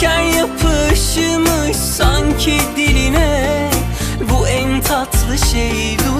Şeker yapışmış sanki diline. Bu en tatlı şey duydum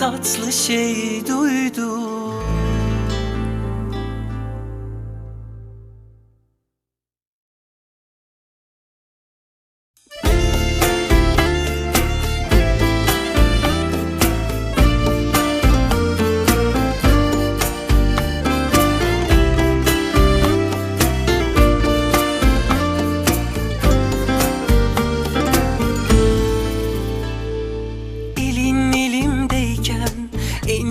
tatlı şey duydum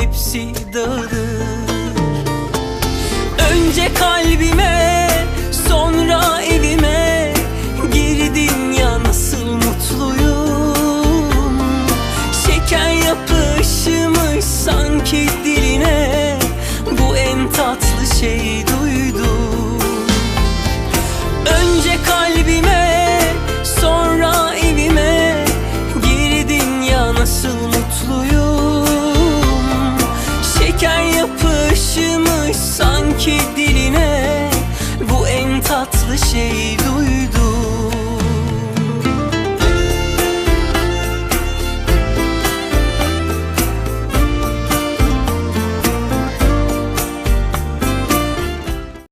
hepsi dağılır. Önce kalbime sanki diline Bu en tatlı şey. Duydum